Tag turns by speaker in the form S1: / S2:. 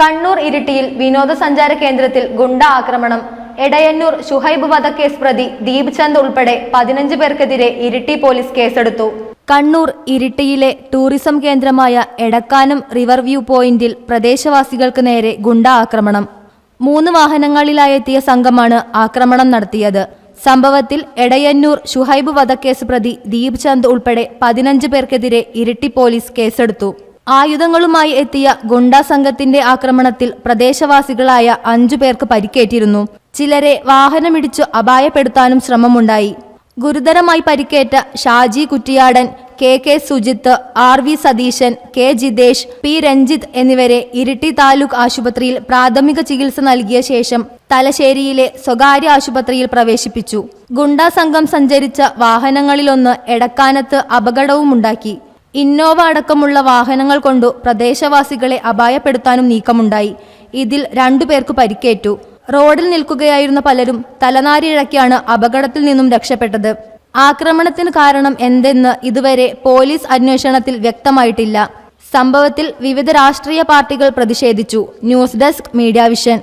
S1: കണ്ണൂർ ഇരിട്ടിയിൽ വിനോദസഞ്ചാര കേന്ദ്രത്തിൽ ഗുണ്ട ആക്രമണം. എടയന്നൂർ ഷുഹൈബ് വധക്കേസ് പ്രതി ദീപ് ചന്ദ് ഉൾപ്പെടെ പതിനഞ്ച് പേർക്കെതിരെ ഇരിട്ടി പോലീസ് കേസെടുത്തു. കണ്ണൂർ ഇരിട്ടിയിലെ ടൂറിസം കേന്ദ്രമായ എടക്കാനം റിവർ വ്യൂ പോയിന്റിൽ പ്രദേശവാസികൾക്ക് നേരെ ഗുണ്ട ആക്രമണം. മൂന്ന് വാഹനങ്ങളിലായെത്തിയ സംഘമാണ് ആക്രമണം നടത്തിയത്. സംഭവത്തിൽ എടയന്നൂർ ഷുഹൈബ് വധക്കേസ് പ്രതി ദീപ് ചന്ദ് ഉൾപ്പെടെ പതിനഞ്ച് പേർക്കെതിരെ ഇരിട്ടി പോലീസ് കേസെടുത്തു. ആയുധങ്ങളുമായി എത്തിയ ഗുണ്ടാ സംഘത്തിന്റെ ആക്രമണത്തിൽ പ്രദേശവാസികളായ അഞ്ചു പേർക്ക് പരിക്കേറ്റിരുന്നു. ചിലരെ വാഹനമിടിച്ചു അപായപ്പെടുത്താനും ശ്രമമുണ്ടായി. ഗുരുതരമായി പരിക്കേറ്റ Shaji Kuttiyadan K K Sujith R V Satheeshan K Jithesh P Ranjith എന്നിവരെ ഇരിട്ടി താലൂക്ക് ആശുപത്രിയിൽ പ്രാഥമിക ചികിത്സ നൽകിയ ശേഷം തലശ്ശേരിയിലെ സ്വകാര്യ ആശുപത്രിയിൽ പ്രവേശിപ്പിച്ചു. ഗുണ്ടാ സംഘം സഞ്ചരിച്ച വാഹനങ്ങളിലൊന്ന് എടക്കാനത്ത് അപകടവുമുണ്ടാക്കി. ഇന്നോവ അടക്കമുള്ള വാഹനങ്ങൾ കൊണ്ടു പ്രദേശവാസികളെ അപായപ്പെടുത്താനും നീക്കമുണ്ടായി. ഇതിൽ രണ്ടുപേർക്ക് പരിക്കേറ്റു. റോഡിൽ നിൽക്കുകയായിരുന്ന പലരും തലനാരിഴക്കിയാണ് അപകടത്തിൽ നിന്നും രക്ഷപ്പെട്ടത്. ആക്രമണത്തിന് കാരണം എന്തെന്ന് ഇതുവരെ പോലീസ് അന്വേഷണത്തിൽ വ്യക്തമായിട്ടില്ല. സംഭവത്തിൽ വിവിധ രാഷ്ട്രീയ പാർട്ടികൾ പ്രതിഷേധിച്ചു. News desk media vision.